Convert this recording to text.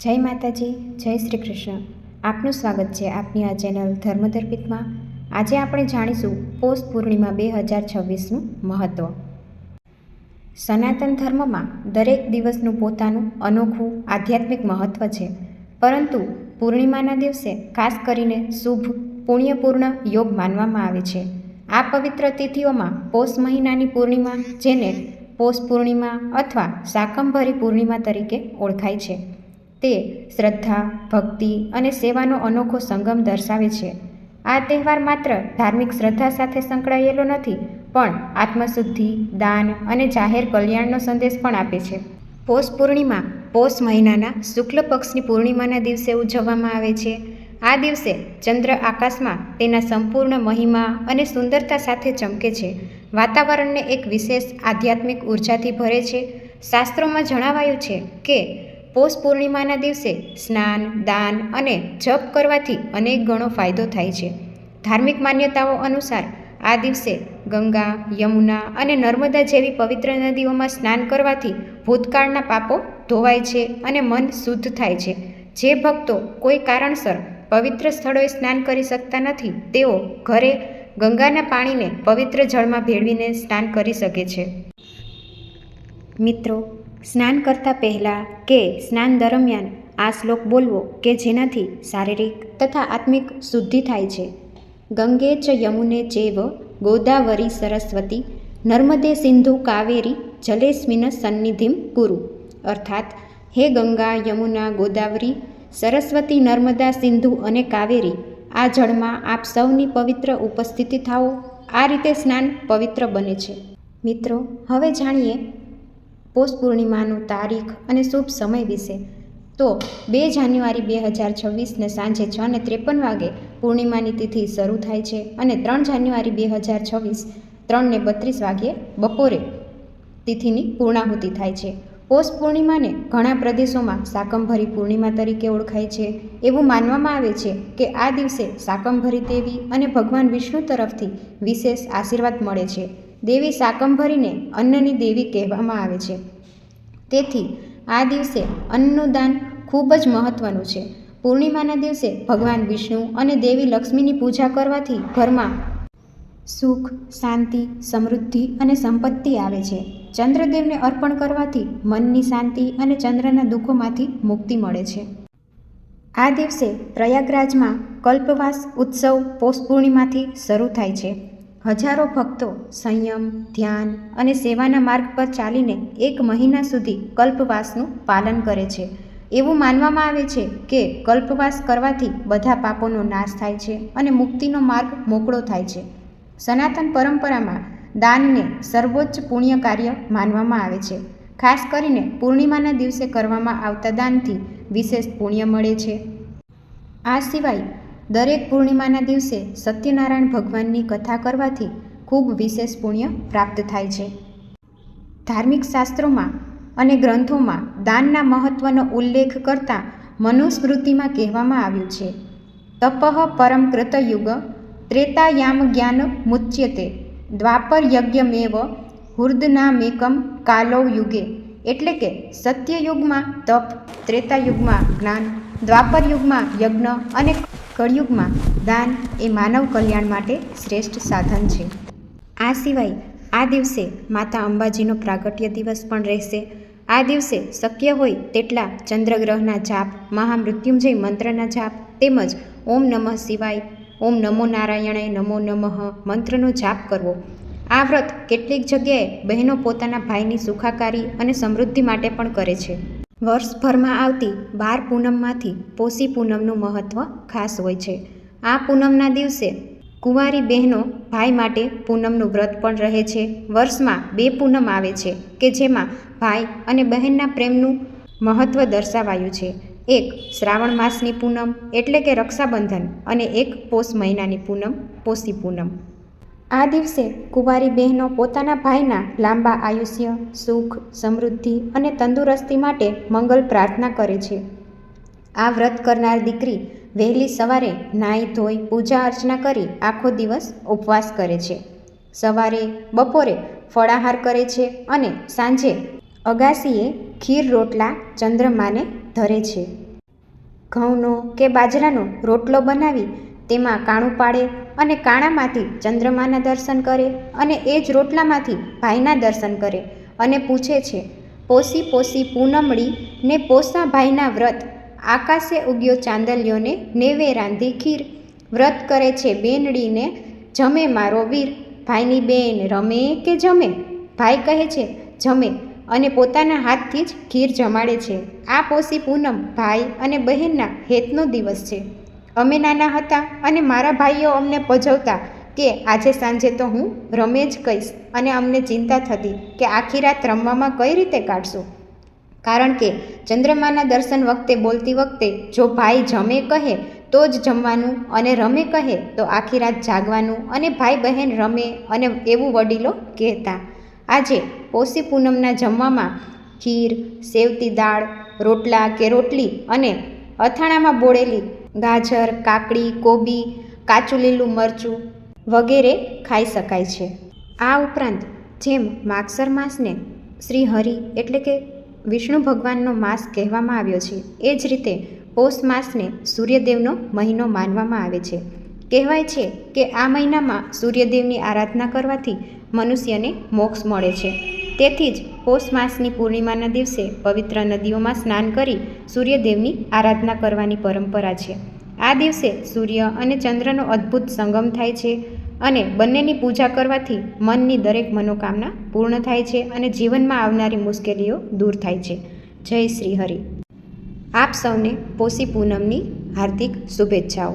જય માતાજી, જય શ્રી કૃષ્ણ આપનું સ્વાગત છે આપની આ ચેનલ ધર્મદર્પિતમાં આજે આપણે જાણીશું પોષ પૂર્ણિમા બે હજાર છવ્વીસનું મહત્ત્વ સનાતન ધર્મમાં દરેક દિવસનું પોતાનું અનોખું આધ્યાત્મિક મહત્ત્વ છે. પરંતુ પૂર્ણિમાના દિવસે ખાસ કરીને શુભ, પુણ્યપૂર્ણ યોગ માનવામાં આવે છે. આ પવિત્ર તિથિઓમાં પોષ મહિનાની પૂર્ણિમા જેને પોષ પૂર્ણિમા અથવા શાકંભરી પૂર્ણિમા તરીકે ઓળખાય છે. તે શ્રદ્ધા, ભક્તિ અને સેવાનો અનોખો સંગમ દર્શાવે છે. આ તહેવાર માત્ર ધાર્મિક શ્રદ્ધા સાથે સંકળાયેલો નથી, પણ આત્મશુદ્ધિ, દાન અને જાહેર કલ્યાણનો સંદેશ પણ આપે છે. પોષ પૂર્ણિમા, પોષ મહિનાના શુક્લ પક્ષની પૂર્ણિમાના દિવસે ઉજવવામાં આવે છે. આ દિવસે ચંદ્ર આકાશમાં તેના સંપૂર્ણ મહિમા અને સુંદરતા સાથે ચમકે છે. વાતાવરણને એક વિશેષ આધ્યાત્મિક ઉર્જાથી ભરે છે. શાસ્ત્રોમાં જણાવાયું છે કે પોષ પૂર્ણિમાના દિવસે સ્નાન, દાન અને જપ કરવાથી અનેક ગણો ફાયદો થાય છે. ધાર્મિક માન્યતાઓ અનુસાર, આ દિવસે ગંગા, યમુના અને નર્મદા જેવી પવિત્ર નદીઓમાં સ્નાન કરવાથી ભૂતકાળના પાપો ધોવાય છે અને મન શુદ્ધ થાય છે. જે ભક્તો કોઈ કારણસર પવિત્ર સ્થળોએ સ્નાન કરી શકતા નથી, તેઓ ઘરે ગંગાના પાણીને પવિત્ર જળમાં ભેળવીને સ્નાન કરી શકે છે. મિત્રો સ્નાન કરતાં પહેલાં કે સ્નાન દરમિયાન આ શ્લોક બોલવો કે જેનાથી શારીરિક તથા આત્મિક શુદ્ધિ થાય છે. ગંગે ચ યમુને ચેવ, ગોદાવરી સરસ્વતી, નર્મદે સિંધુ કાવેરી, જલેસ્મિન સન્નિધિમ કુરુ. અર્થાત, હે ગંગા, યમુના, ગોદાવરી, સરસ્વતી, નર્મદા, સિંધુ અને કાવેરી, આ જળમાં આપ સૌની પવિત્ર ઉપસ્થિતિ થાઓ. આ રીતે સ્નાન પવિત્ર બને છે. મિત્રો, હવે જાણીએ પોષ પૂર્ણિમાનું તારીખ અને શુભ સમય વિશે. તો બે જાન્યુઆરી બે હજાર છવ્વીસને સાંજે છ ને ત્રેપન વાગે પૂર્ણિમાની તિથિ શરૂ થાય છે અને ત્રણ જાન્યુઆરી બે હજાર છવ્વીસ ત્રણને બત્રીસ વાગ્યે બપોરે તિથિની પૂર્ણાહુતિ થાય છે. પોષ પૂર્ણિમાને ઘણા પ્રદેશોમાં શાકંભરી પૂર્ણિમા તરીકે ઓળખાય છે. એવું માનવામાં આવે છે કે આ દિવસે શાકંભરી દેવી અને ભગવાન વિષ્ણુ તરફથી વિશેષ આશીર્વાદ મળે છે. દેવી શાકંભરીને અન્નની દેવી કહેવામાં આવે છે. તેથી આ દિવસે અન્નનું દાન ખૂબ જ મહત્ત્વનું છે. પૂર્ણિમાના દિવસે ભગવાન વિષ્ણુ અને દેવી લક્ષ્મીની પૂજા કરવાથી ઘરમાં સુખ, શાંતિ, સમૃદ્ધિ અને સંપત્તિ આવે છે. ચંદ્રદેવને અર્પણ કરવાથી મનની શાંતિ અને ચંદ્રના દુઃખોમાંથી મુક્તિ મળે છે. આ દિવસે પ્રયાગરાજમાં કલ્પવાસ ઉત્સવ પોષ પૂર્ણિમાથી શરૂ થાય છે. હજારો ભક્તો, સંયમ, ધ્યાન અને સેવાના માર્ગ પર ચાલીને એક મહિના સુધી કલ્પવાસનું પાલન કરે છે. એવું માનવામાં આવે છે કે કલ્પવાસ કરવાથી બધા પાપોનો નાશ થાય છે અને મુક્તિનો માર્ગ મોકળો થાય છે. સનાતન પરંપરામાં દાનને સર્વોચ્ચ પુણ્ય કાર્ય માનવામાં આવે છે. ખાસ કરીને પૂર્ણિમાના દિવસે કરવામાં આવતા દાનથી વિશેષ પુણ્ય મળે છે. આ સિવાય દરેક પૂર્ણિમાના દિવસે સત્યનારાયણ ભગવાનની કથા કરવાથી ખૂબ વિશેષ પુણ્ય પ્રાપ્ત થાય છે. ધાર્મિક શાસ્ત્રોમાં અને ગ્રંથોમાં દાનના મહત્ત્વનો ઉલ્લેખ કરતાં મનુસ્મૃતિમાં કહેવામાં આવ્યું છે, તપઃ પરમ કૃતયુગ, ત્રેતાયામ જ્ઞાન મુચ્યતે દ્વાપર યજ્ઞમેવ હુર્દનામેકમ કાલો યુગે. એટલે કે સત્યયુગમાં તપ, ત્રેતાયુગમાં જ્ઞાન દ્વાપર યુગમાં યજ્ઞ અને કળયુગમાં દાન એ માનવ કલ્યાણ માટે શ્રેષ્ઠ સાધન છે. આ સિવાય આ દિવસે માતા અંબાજીનો પ્રાગટ્ય દિવસ પણ રહેશે. આ દિવસે શક્ય હોય તેટલા ચંદ્રગ્રહના જાપ, મહામૃત્યુંજય મંત્રના જાપ તેમજ ઓમ નમઃ શિવાય, ઓમ નમો નારાયણે નમો નમઃ મંત્રનો જાપ કરવો. આ વ્રત કેટલીક જગ્યાએ બહેનો પોતાના ભાઈની સુખાકારી અને સમૃદ્ધિ માટે પણ કરે છે. વર્ષભરમાં આવતી બાર પૂનમમાંથી પોષી પૂનમનું મહત્ત્વ ખાસ હોય છે. આ પૂનમના દિવસે કુંવારી બહેનો ભાઈ માટે પૂનમનું વ્રત પણ રહે છે. વર્ષમાં બે પૂનમ આવે છે કે જેમાં ભાઈ અને બહેનના પ્રેમનું મહત્ત્વ દર્શાવાયું છે. એક શ્રાવણ માસની પૂનમ એટલે કે રક્ષાબંધન અને એક પોષ મહિનાની પૂનમ પોષી પૂનમ. આ દિવસે કુંવારી બહેનો પોતાના ભાઈના લાંબા આયુષ્ય, સુખ, સમૃદ્ધિ અને તંદુરસ્તી માટે મંગલ પ્રાર્થના કરે છે. આ વ્રત કરનાર દીકરી વહેલી સવારે નાહી ધોઈ પૂજા અર્ચના કરી આખો દિવસ ઉપવાસ કરે છે. સવારે, બપોરે ફળાહાર કરે છે અને સાંજે અગાસીએ ખીર રોટલા ચંદ્રમાને ધરે છે. ઘઉંનો કે બાજરાનો રોટલો બનાવી તેમાં કાણું પાડે અને કાણામાંથી ચંદ્રમાના દર્શન કરે અને એ જ રોટલામાંથી ભાઈના દર્શન કરે અને પૂછે છે, પોસી પોસી પૂનમડી ને પોસા ભાઈના વ્રત? આકાશે ઉગ્યો ચાંદલિયોને નેવે રાંધી ખીર. વ્રત કરે છે બેનડીને, જમે મારો વીર. ભાઈની બેન રમે કે જમે ભાઈ કહે છે, જમે અને પોતાના હાથથી જ ખીર જમાડે છે. આ પોસી પૂનમ, ભાઈ અને બહેનના હેતનો દિવસ છે. અમે નાના હતા અને મારા ભાઈઓ અમને પજવતા કે આજે સાંજે તો હું રમે જ કહીશ અને અમને ચિંતા થતી કે આખી રાત રમવામાં કઈ રીતે કાઢશું? કારણ કે ચંદ્રમાના દર્શન વખતે બોલતી વખતે જો ભાઈ જમે કહે, તો જ જમવાનું અને રમે કહે, તો આખી રાત જાગવાનું અને ભાઈ બહેન રમે અને એવું વડીલો કહેતા. આજે પોષી પૂનમના જમવામાં ખીર, સેવતી દાળ, રોટલા કે રોટલી અને અથાણામાં બોળેલી ગાજર, કાકડી, કોબી કાચું લીલું મરચું વગેરે ખાઈ શકાય છે. આ ઉપરાંત જેમ માગસર માસને શ્રી હરિ એટલે કે વિષ્ણુ ભગવાનનો માસ કહેવામાં આવ્યો છે, એ જ રીતે પૌષ માસને સૂર્યદેવનો મહિનો માનવામાં આવે છે. કહેવાય છે કે આ મહિનામાં સૂર્યદેવની આરાધના કરવાથી મનુષ્યને મોક્ષ મળે છે. તેથી જ પૌષ માસની પૂર્ણિમાના દિવસે પવિત્ર નદીઓમાં સ્નાન કરી સૂર્યદેવની આરાધના કરવાની પરંપરા છે. આ દિવસે સૂર્ય અને ચંદ્રનો અદ્ભુત સંગમ થાય છે અને બંનેની પૂજા કરવાથી મનની દરેક મનોકામના પૂર્ણ થાય છે અને જીવનમાં આવનારી મુશ્કેલીઓ દૂર થાય છે. જય શ્રી હરિ. આપ સૌને પોષી પૂનમની હાર્દિક શુભેચ્છાઓ.